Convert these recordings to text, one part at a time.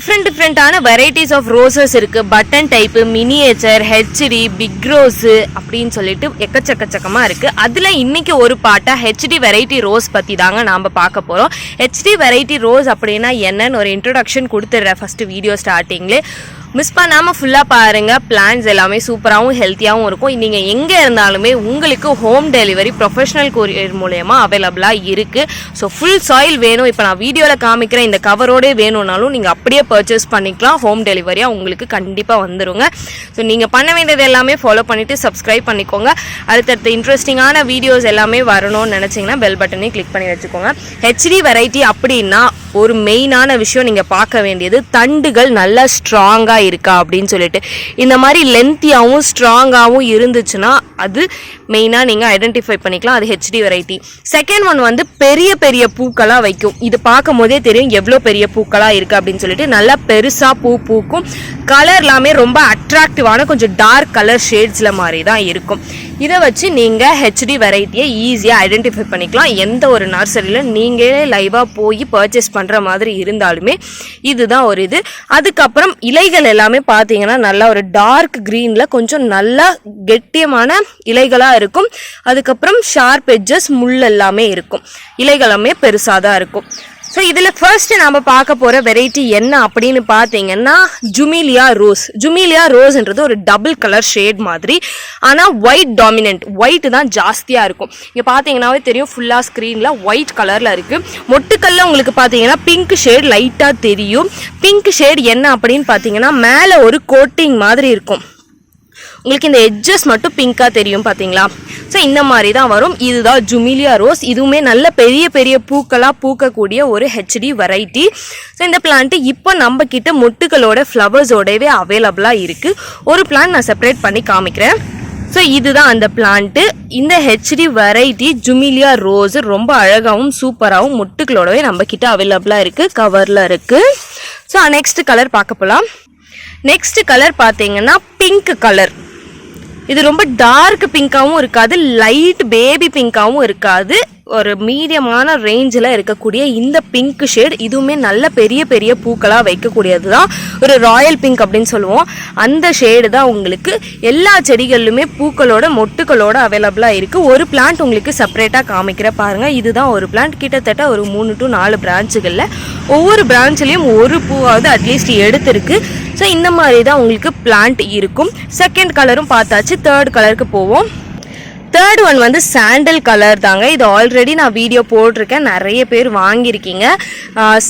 Different டிஃப்ரெண்ட்டான varieties of roses இருக்குது button type miniature HT big rose அப்படின்னு சொல்லிட்டு எக்கச்சக்கச்சக்கமாக இருக்குது அதில் இன்றைக்கி ஒரு பாட்டாக ஹெச்டி வெரைட்டி ரோஸ் பற்றி தாங்க நாம் பார்க்க போகிறோம் ஹெச்டி வெரைட்டி ரோஸ் அப்படின்னா என்னன்னு ஒரு இன்ட்ரொடக்ஷன் கொடுத்துட்றேன் ஃபஸ்ட்டு வீடியோ ஸ்டார்டிங்லேயே மிஸ் பண்ணாமல் ஃபுல்லாக பாருங்கள் பிளான்ஸ் எல்லாமே சூப்பராகவும் ஹெல்த்தியாகவும் இருக்கும். நீங்கள் எங்கே இருந்தாலுமே உங்களுக்கு ஹோம் டெலிவரி ப்ரொஃபஷனல் கொரியர் மூலயமா அவைலபிளாக இருக்குது ஸோ ஃபுல் சாயில் வேணும். இப்போ நான் வீடியோவில் காமிக்கிற இந்த கவரோடே வேணும்னாலும் நீங்கள் அப்படியே பர்ச்சேஸ் பண்ணிக்கலாம். ஹோம் டெலிவரியாக உங்களுக்கு கண்டிப்பாக வந்துருங்க. ஸோ நீங்கள் பண்ண வேண்டியது எல்லாமே ஃபாலோ பண்ணிவிட்டு சப்ஸ்கிரைப் பண்ணிக்கோங்க. அடுத்தடுத்த இன்ட்ரெஸ்டிங்கான வீடியோஸ் எல்லாமே வரணும்னு நினச்சிங்கன்னா பெல் பட்டனையும் கிளிக் பண்ணி வச்சுக்கோங்க. ஹெச்டி வெரைட்டி அப்படின்னா ஒரு மெயினான விஷயம் நீங்கள் பார்க்க வேண்டியது தண்டுகள் நல்லா ஸ்ட்ராங்காக இருக்கா அப்படின்னு சொல்லிட்டு. இந்த மாதிரி லென்த்தியாகவும் ஸ்ட்ராங்காகவும் இருந்துச்சுன்னா அது மெயினாக நீங்கள் ஐடென்டிஃபை பண்ணிக்கலாம். அது ஹெச்டி வெரைட்டி செகண்ட் ஒன் வந்து பெரிய பெரிய பூக்களாக வைக்கும். இது பார்க்கும் போதே தெரியும் எவ்வளோ பெரிய பூக்களாக இருக்குது அப்படின்னு சொல்லிட்டு. நல்லா பெருசாக பூ பூக்கும். கலர் எல்லாமே ரொம்ப அட்ராக்டிவான கொஞ்சம் டார்க் கலர் ஷேட்ஸில் மாதிரி தான் இருக்கும். இதை வச்சு நீங்கள் ஹெச்டி வெரைட்டியை ஈஸியாக ஐடென்டிஃபை பண்ணிக்கலாம். எந்த ஒரு நர்சரியில் நீங்களே லைவாக போய் பர்ச்சேஸ் பண்ணுற மாதிரி இருந்தாலுமே இதுதான் ஒரு இது. அதுக்கப்புறம் இலைகள் எல்லாமே பார்த்தீங்கன்னா நல்லா ஒரு டார்க் க்ரீனில் கொஞ்சம் நல்லா கெட்டியமான இலைகளாக இருக்கும். அதுக்கப்புறம் ஷார்ப் எட்ஜஸ் முள் எல்லாமே இருக்கும் இலைகளுமே பெருசாக தான் இருக்கும். ஸோ இதில் ஃபர்ஸ்ட் நாம் பார்க்க போகிற வெரைட்டி என்ன அப்படின்னு பார்த்தீங்கன்னா ஜுமிலியா ரோஸ் ஜுமிலியா ரோஸ்ன்றது ஒரு டபுள் கலர் ஷேட் மாதிரி. ஆனால் ஒயிட் டாமினன்ட் ஒயிட் தான் ஜாஸ்தியாக இருக்கும். இங்கே பார்த்தீங்கன்னாவே தெரியும் ஃபுல்லாக ஸ்க்ரீனில் ஒயிட் கலரில் இருக்குது மொட்டுக்கல்ல உங்களுக்கு பார்த்தீங்கன்னா பிங்க் ஷேட் லைட்டாக தெரியும். பிங்க் ஷேட் என்ன அப்படின்னு பார்த்தீங்கன்னா மேலே ஒரு கோட்டிங் மாதிரி இருக்கும். உங்களுக்கு இந்த எட்ஜஸ் மட்டும் பிங்க்காக தெரியும் பார்த்தீங்களா ஸோ இந்த மாதிரி தான் வரும். இதுதான் ஜுமிலியா ரோஸ். இதுவுமே நல்ல பெரிய பெரிய பூக்களாக பூக்கக்கூடிய ஒரு ஹெச்டி வெரைட்டி ஸோ இந்த பிளான்ட்டு இப்போ நம்ம கிட்ட மொட்டுகளோட ஃப்ளவர்ஸோடவே அவைலபிளாக இருக்குது ஒரு பிளான் நான் செப்பரேட் பண்ணி காமிக்கிறேன். ஸோ இதுதான் அந்த பிளான்ட்டு இந்த ஹெச்டி வெரைட்டி ஜுமிலியா ரோஸ் ரொம்ப அழகாகவும் சூப்பராகவும் மொட்டுகளோடவே நம்ம கிட்ட அவைலபிளாக இருக்குது கவரில் இருக்குது ஸோ நெக்ஸ்ட் கலர் பார்க்க போகலாம் நெக்ஸ்ட் கலர் பார்த்தீங்கன்னா பிங்க் கலர் இது ரொம்ப டார்க் பிங்காவும் இருக்காது லைட் பேபி பிங்காவும் இருக்காது. ஒரு மீடியமான ரேஞ்சில் இருக்கக்கூடிய இந்த பிங்க் ஷேட் இதுவுமே நல்ல பெரிய பெரிய பூக்களாக வைக்கக்கூடியது தான் ஒரு ராயல் பிங்க் அப்படின்னு சொல்லுவோம். அந்த ஷேடு தான் உங்களுக்கு எல்லா செடிகளிலுமே பூக்களோட மொட்டுகளோட அவைலபிளாக இருக்குது ஒரு பிளான்ட் உங்களுக்கு செப்பரேட்டாக காமிக்கிற பாருங்கள் இதுதான் ஒரு பிளான்ட் கிட்டத்தட்ட ஒரு மூணு டு நாலு பிரான்ச்சுகளில் ஒவ்வொரு பிரான்ச்லேயும் ஒரு பூவாவது அட்லீஸ்ட் எடுத்திருக்கு. ஸோ இந்த மாதிரி தான் உங்களுக்கு பிளான்ட் இருக்கும். செகண்ட் கலரும் பார்த்தாச்சு. தேர்ட் கலருக்கு போவோம். தேர்ட் ஒன் வந்து சாண்டல் கலர் தாங்க. இது ஆல்ரெடி நான் வீடியோ போட்டிருக்கேன். நிறைய பேர் வாங்கியிருக்கீங்க.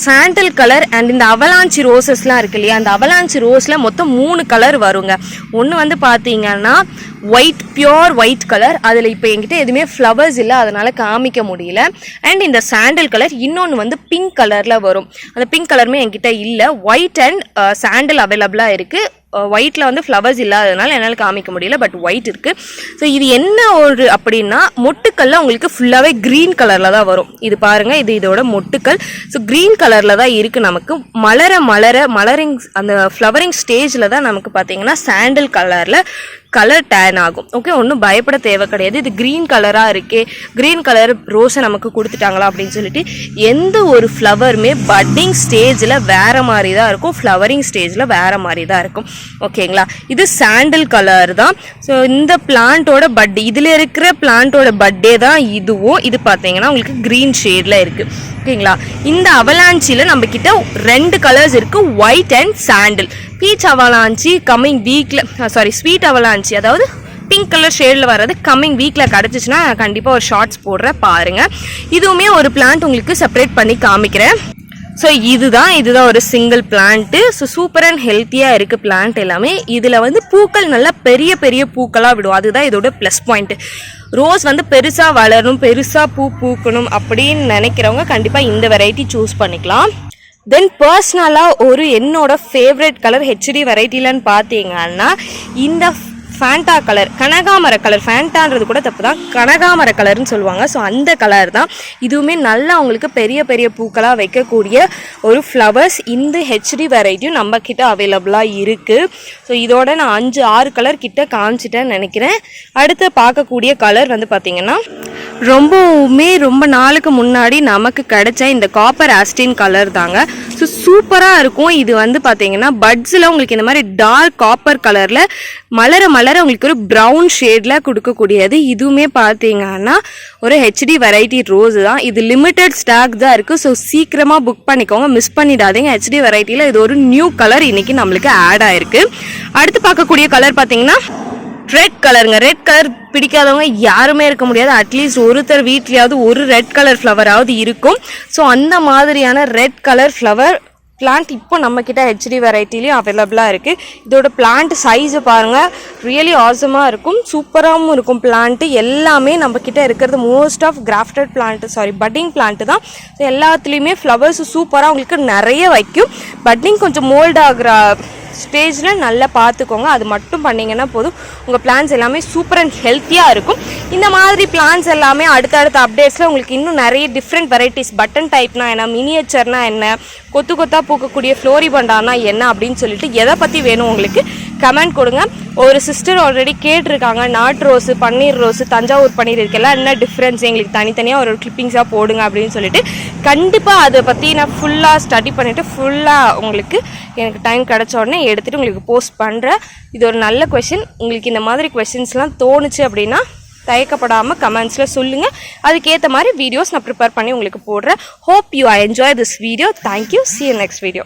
சாண்டல் கலர் அண்ட் இந்த அவலாஞ்சி ரோசஸ்லாம் இருக்கு இல்லையா? அந்த அவலாஞ்சி ரோஸில் மொத்தம் மூணு கலர் வருங்க. ஒன்று வந்து பார்த்தீங்கன்னா ஒயிட் பியோர் ஒயிட் கலர் அதில் இப்போ என்கிட்ட எதுவுமே ஃப்ளவர்ஸ் இல்லை. அதனால் காமிக்க முடியல. அண்ட் இந்த சாண்டல் கலர் இன்னொன்று வந்து பிங்க் கலரில் வரும். அந்த பிங்க் கலருமே என்கிட்ட இல்லை. ஒயிட் அண்ட் சாண்டல் அவைலபிளாக இருக்குது ஒயிட்டில் வந்து ஃப்ளவர்ஸ் இல்லாததுனால என்னால் காமிக்க முடியல பட் ஒயிட் இருக்குது ஸோ இது என்ன ஒரு அப்படின்னா மொட்டுக்கல்ல உங்களுக்கு ஃபுல்லாகவே க்ரீன் கலரில் தான் வரும். இது பாருங்கள் இது இதோட மொட்டுக்கல் ஸோ க்ரீன் கலரில் தான் இருக்குது நமக்கு. மலர மலர மலரிங் அந்த ஃப்ளவரிங் ஸ்டேஜில் தான் நமக்கு பார்த்தீங்கன்னா சாண்டல் கலரில் கலர் டேன் ஆகும். ஓகே ஒன்றும் பயப்பட தேவை கிடையாது. இது க்ரீன் கலராக இருக்கே. க்ரீன் கலர் ரோஸை நமக்கு கொடுத்துட்டாங்களா அப்படின்னு சொல்லிட்டு எந்த ஒரு ஃப்ளவருமே பட்டிங் ஸ்டேஜில் வேறு மாதிரி தான் இருக்கும். ஃப்ளவரிங் ஸ்டேஜில் வேறு மாதிரி தான் இருக்கும். ஓகேங்களா இது சாண்டில் கலர் தான். ஸோ இந்த பிளான்ட்டோட பட் இதில் இருக்கிற பிளான்ட்டோட பட்டே தான் இதுவும். இது பார்த்தீங்கன்னா உங்களுக்கு க்ரீன் ஷேடில் இருக்குது ஓகேங்களா? இந்த அவலாஞ்சியில் நம்ம கிட்ட ரெண்டு கலர்ஸ் இருக்குது white and sandal peach avalanche coming வீக்கில் சாரி ஸ்வீட் அவலாஞ்சி. அதாவது பிங்க் கலர் ஷேடில் வர்றது கம்மிங் வீக்கில் கிடச்சிச்சின்னா கண்டிப்பாக ஒரு ஷார்ட்ஸ் போடுறேன் பாருங்கள் இதுவுமே ஒரு பிளான்ட் உங்களுக்கு செப்பரேட் பண்ணி காமிக்கிறேன். ஸோ இதுதான் இதுதான் ஒரு single plant so super and ஹெல்த்தியாக இருக்குது பிளான்ட் எல்லாமே இதில் வந்து பூக்கள் நல்லா பெரிய பெரிய பூக்களாக விடும். அதுதான் இதோட ப்ளஸ் பாயிண்ட்டு ரோஸ் வந்து பெருசாக வளரணும் பெருசாக பூ பூக்கணும் அப்படின்னு நினைக்கிறவங்க கண்டிப்பாக இந்த வெரைட்டி சூஸ் பண்ணிக்கலாம். தென் பர்சனலாக ஒரு என்னோட ஃபேவரட் கலர் ஹெச்டி வெரைட்டிலன்னு பார்த்தீங்கன்னா இந்த ஃபேண்டா கலர் கனகாமர கலர் ஃபேண்டான்றது கூட தப்பு தான் கனகாமர கலர்னு சொல்லுவாங்க. ஸோ அந்த கலர் தான். இதுவுமே நல்லா அவங்களுக்கு பெரிய பெரிய பூக்களாக வைக்கக்கூடிய ஒரு ஃப்ளவர்ஸ் இந்த ஹெச்டி வெரைட்டியும் நம்ம கிட்ட அவைலபிளாக இருக்குது ஸோ இதோட நான் அஞ்சு ஆறு கலர் கிட்ட காமிச்சிட்டேன்னு நினைக்கிறேன். அடுத்து பார்க்கக்கூடிய கலர் வந்து பார்த்திங்கன்னா ரொம்பவுமே ரொம்ப நாளுக்கு முன்னாடி நமக்கு கிடைச்ச இந்த காப்பர் ஆஸ்டின் கலர் தாங்க. ஸோ சூப்பராக இருக்கும். இது வந்து பார்த்தீங்கன்னா பட்ஸில் உங்களுக்கு இந்த மாதிரி டார்க் காப்பர் கலரில் மலர மலர உங்களுக்கு ஒரு ப்ரௌன் ஷேடில் கொடுக்கக்கூடியது. இதுவுமே பார்த்தீங்கன்னா ஒரு ஹெச்டி வெரைட்டி ரோஸ் தான். இது லிமிட்டட் ஸ்டாக் தான் இருக்குது ஸோ சீக்கிரமாக புக் பண்ணிக்கோங்க. மிஸ் பண்ணிடாதீங்க. ஹெச்டி வெரைட்டியில் இது ஒரு நியூ கலர் இன்னைக்கு நம்மளுக்கு ஆட் ஆயிருக்கு. அடுத்து பார்க்கக்கூடிய கலர் பார்த்தீங்கன்னா ரெட் கலருங்க ரெட் கலர் பிடிக்காதவங்க யாருமே இருக்க முடியாது. அட்லீஸ்ட் ஒருத்தர் வீட்லேயாவது ஒரு ரெட் கலர் ஃப்ளவராவது இருக்கும். ஸோ அந்த மாதிரியான ரெட் கலர் ஃப்ளவர் பிளான்ட் இப்போ நம்மக்கிட்ட ஹெச்டி வெரைட்டிலையும் அவைலபிளாக இருக்குது இதோட பிளான்ட் சைஸை பாருங்கள் ரியலி ஆசமாக இருக்கும். சூப்பராகவும் இருக்கும் பிளான்ட்டு எல்லாமே நம்ம இருக்கிறது most of grafted plant sorry budding plant தான். ஸோ எல்லாத்துலேயுமே ஃப்ளவர்ஸ் சூப்பராக உங்களுக்கு நிறைய வைக்கும். பட்டிங் கொஞ்சம் மோல்ட் ஆகிற ஸ்டேஜில் நல்லா பார்த்துக்கோங்க. அது மட்டும் பண்ணிங்கன்னா போதும். உங்கள் பிளான்ஸ் எல்லாமே சூப்பர் அண்ட் ஹெல்த்தியாக இருக்கும். இந்த மாதிரி பிளான்ஸ் எல்லாமே அடுத்தடுத்த அப்டேட்ஸில் உங்களுக்கு இன்னும் நிறைய டிஃப்ரெண்ட் வெரைட்டிஸ் பட்டன் டைப்னா என்ன மினியேச்சர்னா என்ன கொத்து கொத்தாக பூக்கக்கூடிய ஃப்ளோரி பண்டானா என்ன அப்படின்னு சொல்லிட்டு எதை பற்றி வேணும் உங்களுக்கு கமெண்ட் கொடுங்க. ஒரு சிஸ்டர் ஆல்ரெடி கேட்டிருக்காங்க. நாட்டு ரோஸு பன்னீர் ரோஸு தஞ்சாவூர் பன்னீர் இருக்கெல்லாம் என்ன டிஃப்ரென்ஸ் எங்களுக்கு தனித்தனியாக ஒரு கிளிப்பிங்ஸாக போடுங்க அப்படின்னு சொல்லிட்டு கண்டிப்பாக அதை பற்றி நான் ஃபுல்லாக ஸ்டடி பண்ணிவிட்டு ஃபுல்லாக உங்களுக்கு எனக்கு டைம் கிடச்ச உடனே எடுத்துகிட்டு உங்களுக்கு போஸ்ட் பண்ணுறேன் இது ஒரு நல்ல கொஷின் உங்களுக்கு இந்த மாதிரி கொஷின்ஸ்லாம் தோணுச்சு அப்படின்னா தயக்கப்படாமல் கமெண்ட்ஸில் சொல்லுங்கள் அதுக்கேற்ற மாதிரி வீடியோஸ் நான் ப்ரிப்பேர் பண்ணி உங்களுக்கு போடுறேன். Hope you I enjoy this video thank you see next video